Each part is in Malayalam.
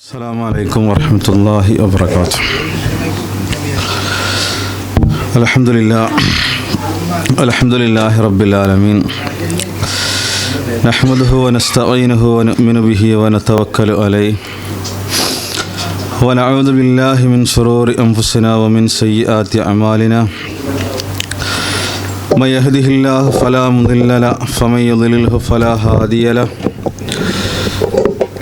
السلام عليكم ورحمة الله وبركاته الحمد لله الحمد لله رب العالمين نحمده ونستعينه ونؤمن به ونتوكل عليه ونعوذ بالله من شرور أنفسنا ومن سيئات أعمالنا من يهده الله فلا مضل له فمن يضلله فلا هادي له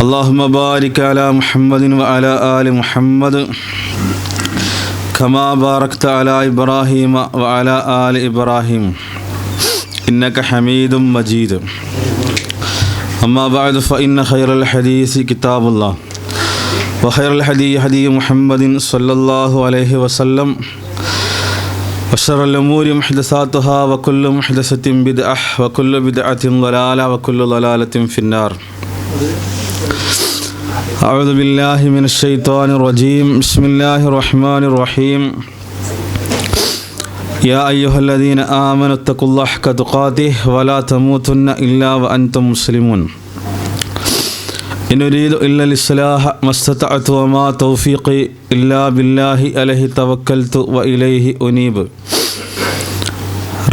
اللهم بارك على محمد وعلى آل محمد كما باركت على إبراهيم وعلى آل إبراهيم. إنك حميد مجيد. أما بعد فإن خير الحديث كتاب الله. وخير الحديث حديث محمد صلى الله عليه وسلم. وشر الأمور محدثاتها وكل محدثة بدعة وكل بدعة ضلالة وكل ضلالة في النار. أعوذ بالله من الشيطان الرجيم بسم الله الرحمن الرحيم يا أيها الذين آمنوا اتقوا الله حق تقاته ولا تموتن إلا وأنتم مسلمون إن أريد إلا الإصلاح ما استطعت وما توفيقي إلا بالله عليه توكلت وإليه أنيب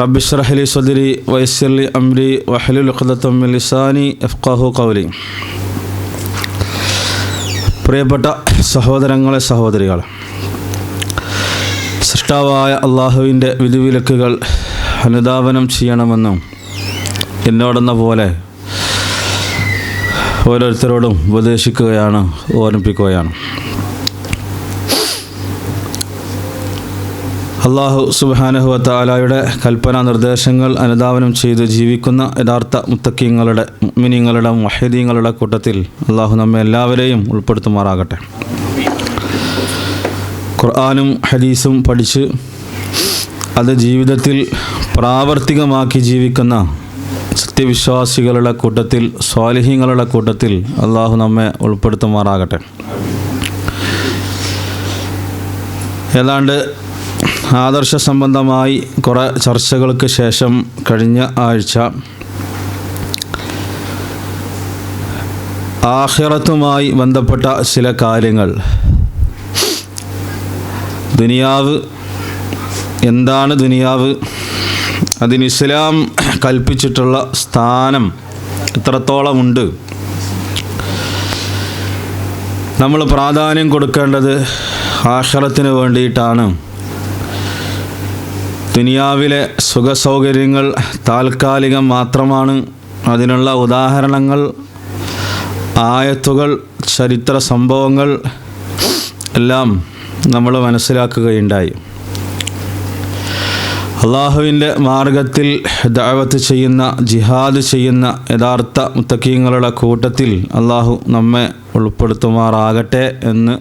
رب اشرح لي صدري ويسر لي أمري واحلل عقدة من لساني يفقه قولي പ്രിയപ്പെട്ട സഹോദരങ്ങളെ സഹോദരികൾ സൃഷ്ടാവായ അള്ളാഹുവിന്റെ വിധിവിലക്കുകൾ അനുധാവനം ചെയ്യണമെന്നും എന്നോടെന്ന പോലെ ഓരോരുത്തരോടും ഉപദേശിക്കുകയാണ് ഓർമ്മിപ്പിക്കുകയാണ്. അള്ളാഹു സുബാനഹുവത്ത ആലായുടെ കൽപ്പന നിർദ്ദേശങ്ങൾ അനുധാവനം ചെയ്ത് ജീവിക്കുന്ന യഥാർത്ഥ മുത്തക്കിങ്ങളുടെ മിനിങ്ങളുടെ മഹദീങ്ങളുടെ കൂട്ടത്തിൽ അള്ളാഹു നമ്മെ എല്ലാവരെയും ഉൾപ്പെടുത്തുമാറാകട്ടെ. ഖുർആാനും ഹദീസും പഠിച്ച് അത് ജീവിതത്തിൽ പ്രാവർത്തികമാക്കി ജീവിക്കുന്ന സത്യവിശ്വാസികളുടെ കൂട്ടത്തിൽ സ്വാലിഹ്യങ്ങളുടെ കൂട്ടത്തിൽ അള്ളാഹു നമ്മെ ഉൾപ്പെടുത്തുമാറാകട്ടെ. ഏതാണ്ട് ആദർശ സംബന്ധമായി കുറേ ചർച്ചകൾക്ക് ശേഷം കഴിഞ്ഞ ആഴ്ച ആഹിറത്തുമായി ബന്ധപ്പെട്ട ചില കാര്യങ്ങൾ. ദുനിയാവ് എന്താണ് ദുനിയാവ്? അതിന് ഇസ്ലാം കൽപ്പിച്ചിട്ടുള്ള സ്ഥാനം എത്രത്തോളമുണ്ട് നമ്മൾ പ്രാധാന്യം കൊടുക്കേണ്ടത് ആഹ്റത്തിന് വേണ്ടിയിട്ടാണ്. ദുനിയാവിലെ സുഖസൗകര്യങ്ങൾ താൽക്കാലികം മാത്രമാണ്. അതിനുള്ള ഉദാഹരണങ്ങൾ ആയത്തുകൾ ചരിത്ര സംഭവങ്ങൾ എല്ലാം നമ്മൾ മനസ്സിലാക്കുകയുണ്ടായി. അള്ളാഹുവിന്റെ മാർഗത്തിൽ ദാവത്ത് ചെയ്യുന്ന ജിഹാദ് ചെയ്യുന്ന യഥാർത്ഥ മുത്തക്കീങ്ങളുടെ കൂട്ടത്തിൽ അള്ളാഹു നമ്മെ ഉൾപ്പെടുത്തുമാറാകട്ടെ എന്ന്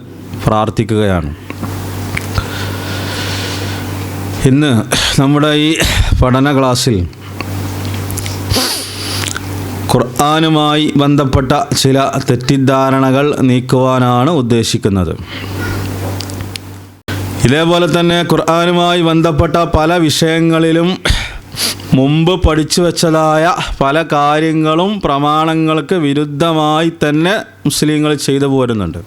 പ്രാർത്ഥിക്കുകയാണ്. ഇന്ന് നമ്മുടെ ഈ പഠന ക്ലാസ്സിൽ ഖുർആാനുമായി ബന്ധപ്പെട്ട ചില തെറ്റിദ്ധാരണകൾ നീക്കുവാനാണ് ഉദ്ദേശിക്കുന്നത്. ഇതേപോലെ തന്നെ ഖുർആാനുമായി ബന്ധപ്പെട്ട പല വിഷയങ്ങളിലും മുമ്പ് പഠിച്ചു വെച്ചതായ പല കാര്യങ്ങളും പ്രമാണങ്ങൾക്ക് വിരുദ്ധമായി തന്നെ മുസ്ലിങ്ങൾ ചെയ്തു പോരുന്നുണ്ട്.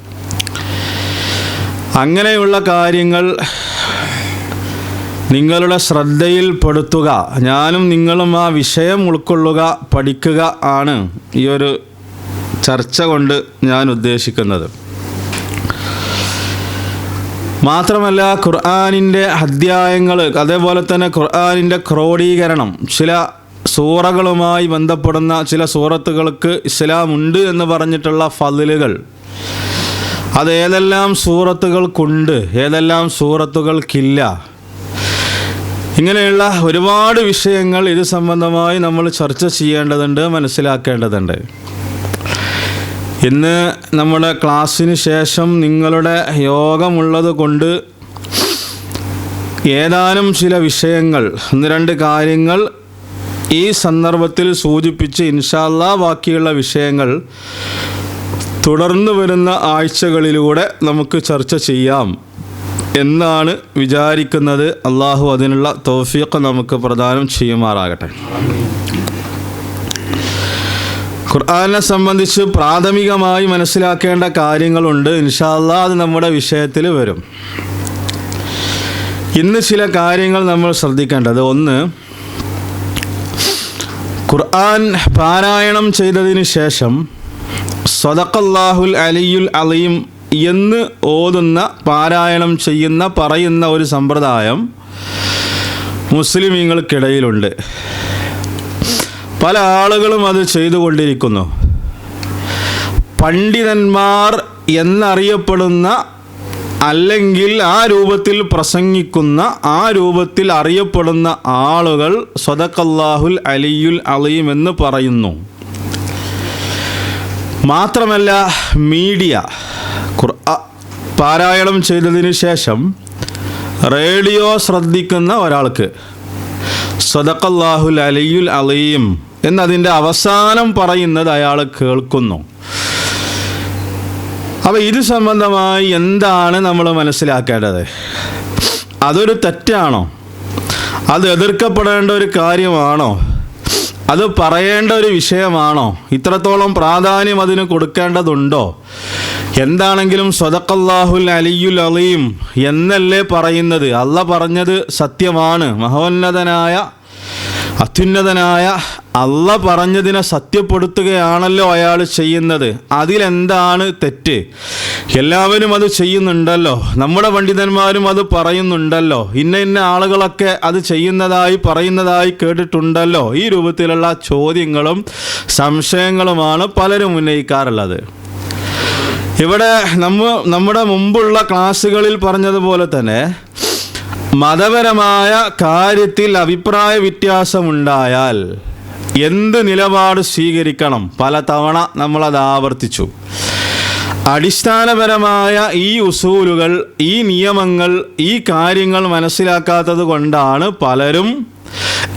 അങ്ങനെയുള്ള കാര്യങ്ങൾ നിങ്ങളുടെ ശ്രദ്ധയിൽപ്പെടുത്തുക ഞാനും നിങ്ങളും ആ വിഷയം ഉൾക്കൊള്ളുക പഠിക്കുക ആണ് ഈ ഒരു ചർച്ച കൊണ്ട് ഞാൻ ഉദ്ദേശിക്കുന്നത്. മാത്രമല്ല ഖുർആാനിന്റെ അധ്യായങ്ങൾ അതേപോലെ തന്നെ ഖുർആാനിന്റെ ക്രോഡീകരണം ചില സൂറകളുമായി ബന്ധപ്പെടുന്ന ചില സൂറത്തുകൾക്ക് ഇസ്ലാം ഉണ്ട് എന്ന് പറഞ്ഞിട്ടുള്ള ഫതിലുകൾ. അത് ഏതെല്ലാം സൂറത്തുകൾക്കുണ്ട് ഏതെല്ലാം സൂറത്തുകൾക്കില്ല. ഇങ്ങനെയുള്ള ഒരുപാട് വിഷയങ്ങൾ ഇത് സംബന്ധമായി നമ്മൾ ചർച്ച ചെയ്യേണ്ടതുണ്ട് മനസ്സിലാക്കേണ്ടതുണ്ട്. ഇന്ന് നമ്മുടെ ക്ലാസ്സിന് ശേഷം നിങ്ങളുടെ യോഗമുള്ളത് കൊണ്ട് ഏതാനും ചില വിഷയങ്ങൾ ഒന്ന് രണ്ട് കാര്യങ്ങൾ ഈ സന്ദർഭത്തിൽ സൂചിപ്പിച്ച് ഇൻഷാല്ല ബാക്കിയുള്ള വിഷയങ്ങൾ തുടർന്ന് വരുന്ന ആഴ്ചകളിലൂടെ നമുക്ക് ചർച്ച ചെയ്യാം. എന്നാണ് വിചാരിക്കുന്നത് അള്ളാഹു അതിനുള്ള തൗഫീഖ് നമുക്ക് പ്രദാനം ചെയ്യുമാറാകട്ടെ. ഖുർആാനെ സംബന്ധിച്ച് പ്രാഥമികമായി മനസ്സിലാക്കേണ്ട കാര്യങ്ങളുണ്ട്. ഇൻഷാല്ല അത് നമ്മുടെ വിഷയത്തിൽ വരും. ഇന്ന് ചില കാര്യങ്ങൾ നമ്മൾ ശ്രദ്ധിക്കേണ്ടത്. ഒന്ന് ഖുർആൻ പാരായണം ചെയ്തതിന് ശേഷം സ്വതക്കല്ലാഹുൽ അലിയുൽ അലീം എന്ന് ഓതുന്ന പാരായണം ചെയ്യുന്ന പറയുന്ന ഒരു സമ്പ്രദായം മുസ്ലിമീങ്ങൾക്കിടയിലുണ്ട്. പല ആളുകളും അത് ചെയ്തുകൊണ്ടിരിക്കുന്നു. പണ്ഡിതന്മാർ എന്നറിയപ്പെടുന്ന അല്ലെങ്കിൽ ആ രൂപത്തിൽ പ്രസംഗിക്കുന്ന ആ രൂപത്തിൽ അറിയപ്പെടുന്ന ആളുകൾ സ്വതക്കല്ലാഹുൽ അലിയുൽ അലീം എന്ന് പറയുന്നു. മാത്രമല്ല മീഡിയ ഖുർആ പാരായണം ചെയ്തതിന് ശേഷം റേഡിയോ ശ്രദ്ധിക്കുന്ന ഒരാൾക്ക് സദക്കല്ലാഹുൽ അലിയുൽ അലീം എന്നതിന്റെ അവസാനം പറയുന്നത് അയാൾ കേൾക്കുന്നു. അപ്പോൾ ഇത് സംബന്ധമായി എന്താണ് നമ്മൾ മനസ്സിലാക്കേണ്ടത്? അതൊരു തെറ്റാണോ? അത് എതിർക്കപ്പെടേണ്ട ഒരു കാര്യമാണോ? അത് പറയേണ്ട ഒരു വിഷയമാണോ? ഇത്രത്തോളം പ്രാധാന്യം അതിന് കൊടുക്കേണ്ടതുണ്ടോ? എന്താണെങ്കിലും സ്വതക്കല്ലാഹുൽ അലിയുൽ അലീം എന്നല്ലേ പറയുന്നത്? അല്ല പറഞ്ഞത് സത്യമാണ്. മഹോന്നതനായ അത്യുന്നതനായ അല്ല പറഞ്ഞതിനെ സത്യപ്പെടുത്തുകയാണല്ലോ അയാൾ ചെയ്യുന്നത്. അതിലെന്താണ് തെറ്റ്? എല്ലാവരും അത് ചെയ്യുന്നുണ്ടല്ലോ. നമ്മുടെ പണ്ഡിതന്മാരും അത് പറയുന്നുണ്ടല്ലോ. ഇന്ന ഇന്ന ആളുകളൊക്കെ അത് ചെയ്യുന്നതായി പറയുന്നതായി കേട്ടിട്ടുണ്ടല്ലോ. ഈ രൂപത്തിലുള്ള ചോദ്യങ്ങളും സംശയങ്ങളുമാണ് പലരും ഉന്നയിക്കാറുള്ളത്. ഇവിടെ നമ്മ നമ്മുടെ മുമ്പുള്ള ക്ലാസ്സുകളിൽ പറഞ്ഞതുപോലെ തന്നെ മതപരമായ കാര്യത്തിൽ അഭിപ്രായ വ്യത്യാസമുണ്ടായാൽ എന്ത് നിലപാട് സ്വീകരിക്കണം? പല തവണ നമ്മളത് ആവർത്തിച്ചു. അടിസ്ഥാനപരമായ ഈ ഉസൂലുകൾ ഈ നിയമങ്ങൾ ഈ കാര്യങ്ങൾ മനസ്സിലാക്കാത്തത് കൊണ്ടാണ് പലരും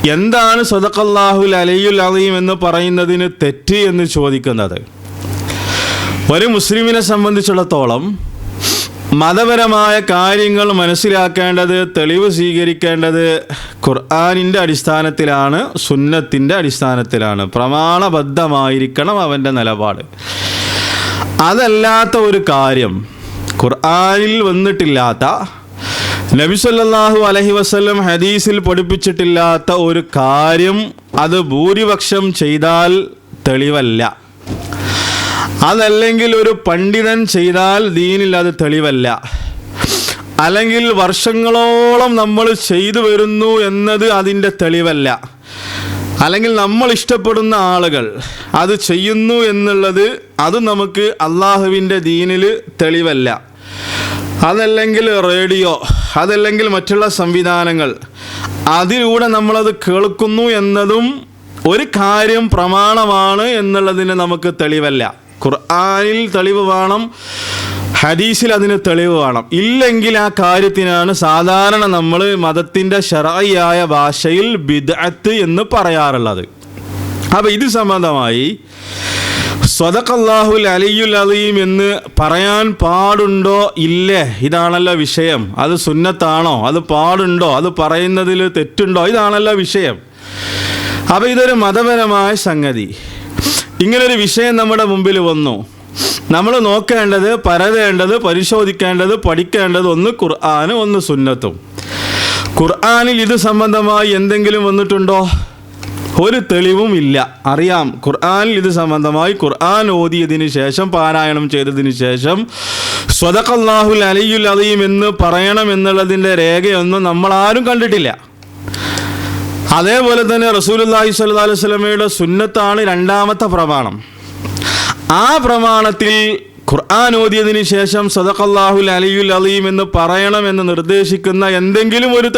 എന്താണ് സദക്കല്ലാഹുൽ അലയുൽ അലീം എന്ന് പറയുന്നതിന് തെറ്റ് എന്ന് ചോദിക്കുന്നത്. ഒരു മുസ്ലിമിനെ സംബന്ധിച്ചിടത്തോളം മതപരമായ കാര്യങ്ങൾ മനസ്സിലാക്കേണ്ടത് തെളിവ് സ്വീകരിക്കേണ്ടത് ഖുർആാനിന്റെ അടിസ്ഥാനത്തിലാണ് സുന്നത്തിന്റെ അടിസ്ഥാനത്തിലാണ്. പ്രമാണബദ്ധമായിരിക്കണം അവന്റെ നിലപാട്. അതല്ലാത്ത ഒരു കാര്യം ഖുർആാനിൽ വന്നിട്ടില്ലാത്ത നബി അലഹി വസല്ലം ഹദീസിൽ പഠിപ്പിച്ചിട്ടില്ലാത്ത ഒരു കാര്യം അത് ഭൂരിപക്ഷം ചെയ്താൽ തെളിവല്ല. അതല്ലെങ്കിൽ ഒരു പണ്ഡിതൻ ചെയ്താൽ ദീനിൽ അത് തെളിവല്ല. അല്ലെങ്കിൽ വർഷങ്ങളോളം നമ്മൾ ചെയ്തു വരുന്നു എന്നത് അതിന്റെ തെളിവല്ല. അല്ലെങ്കിൽ നമ്മൾ ഇഷ്ടപ്പെടുന്ന ആളുകൾ അത് ചെയ്യുന്നു എന്നുള്ളത് അത് നമുക്ക് അള്ളാഹുവിന്റെ ദീനിൽ തെളിവല്ല. അതല്ലെങ്കിൽ റേഡിയോ അതല്ലെങ്കിൽ മറ്റുള്ള സംവിധാനങ്ങൾ അതിലൂടെ നമ്മളത് കേൾക്കുന്നു എന്നതും ഒരു കാര്യം പ്രമാണമാണ് എന്നുള്ളതിന് നമുക്ക് തെളിവല്ല. ഖുർആാനിൽ തെളിവ് വേണം ഹദീസിൽ അതിന് തെളിവ് വേണം. ഇല്ലെങ്കിൽ ആ കാര്യത്തിനാണ് സാധാരണ നമ്മൾ മതത്തിന്റെ ഷറായിയായ ഭാഷയിൽ ബിദ്അത്ത് എന്ന് പറയാറുള്ളത്. അപ്പോൾ ഇത് സംബന്ധമായി സ്വതക്കല്ലാഹുൽ അലിയുൽ അലീം എന്ന് പറയാൻ പാടുണ്ടോ? ഇല്ലേ? ഇതാണല്ലോ വിഷയം. അത് സുന്നത്താണോ? അത് പാടുണ്ടോ? അത് പറയുന്നതിൽ തെറ്റുണ്ടോ? ഇതാണല്ലോ വിഷയം. അപ്പോൾ ഇതൊരു മതപരമായ സംഗതി. ഇങ്ങനൊരു വിഷയം നമ്മുടെ മുമ്പിൽ വന്നു. നമ്മൾ നോക്കേണ്ടത് പരതേണ്ടത് പരിശോധിക്കേണ്ടത് പഠിക്കേണ്ടത് ഒന്ന് ഖുർആാനും ഒന്ന് സുന്നത്തും. ഖുർആാനിൽ ഇത് സംബന്ധമായി എന്തെങ്കിലും വന്നിട്ടുണ്ടോ? ഒരു തെളിവും ഇല്ല. അറിയാം ഖുർആാനിൽ ഇത് സംബന്ധമായി ഖുർആൻ ഓതിയതിനു ശേഷം പാരായണം ചെയ്തതിന് ശേഷം സ്വതക്കല്ലാഹുൽ അലിയുൽ അലീം എന്ന് പറയണം എന്നുള്ളതിന്റെ രേഖയൊന്നും നമ്മൾ ആരും കണ്ടിട്ടില്ല. അതേപോലെ തന്നെ റസൂലുല്ലാഹി സ്വല്ലാ അലൈഹി വസല്ലമയുടെ സുന്നത്താണ് രണ്ടാമത്തെ പ്രമാണം. ആ പ്രമാണത്തിൽ ഖുർആൻ ഓതിയതിനു ശേഷം സദഖല്ലാഹുൽ അലിയുൽ അലീം എന്ന് പറയണമെന്ന് നിർദ്ദേശിക്കുന്ന എന്തെങ്കിലും ഒരു തെളി